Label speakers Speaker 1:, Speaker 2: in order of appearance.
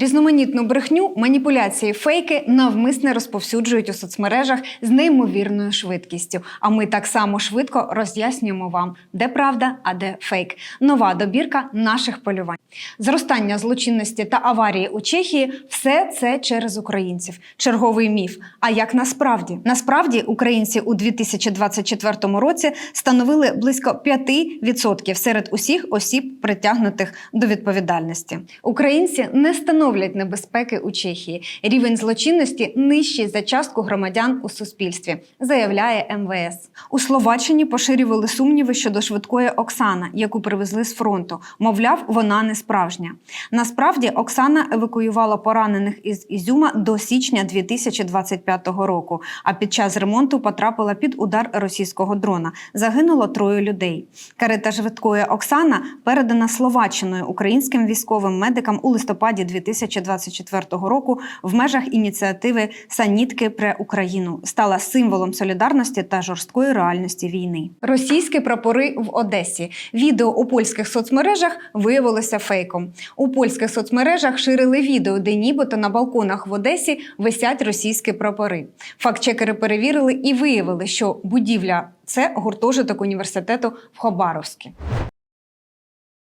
Speaker 1: Різноманітну брехню, маніпуляції, фейки навмисне розповсюджують у соцмережах з неймовірною швидкістю. А ми так само швидко роз'яснюємо вам, де правда, а де фейк. Нова добірка наших полювань. Зростання злочинності та аварії у Чехії все це через українців. Черговий міф. А як насправді? Насправді українці у 2024 році становили близько 5% серед усіх осіб, притягнутих до відповідальності. Українці не становлять небезпеки у Чехії. Рівень злочинності нижчий за частку громадян у суспільстві, заявляє МВС. У Словаччині поширювали сумніви щодо швидкої Оксана, яку привезли з фронту. Мовляв, вона не справжня. Насправді Оксана евакуювала поранених із Ізюма до січня 2025 року. А під час ремонту потрапила під удар російського дрона. Загинуло троє людей. Карета швидкої Оксана передана Словаччиною українським військовим медикам у листопаді 2024 року в межах ініціативи Санітки пре Україну стала символом солідарності та жорсткої реальності війни. Російські прапори в Одесі. Відео у польських соцмережах виявилося фейком. У польських соцмережах ширили відео, де нібито на балконах в Одесі висять російські прапори. Фактчекери перевірили і виявили, що будівля це гуртожиток університету в Хобаровській.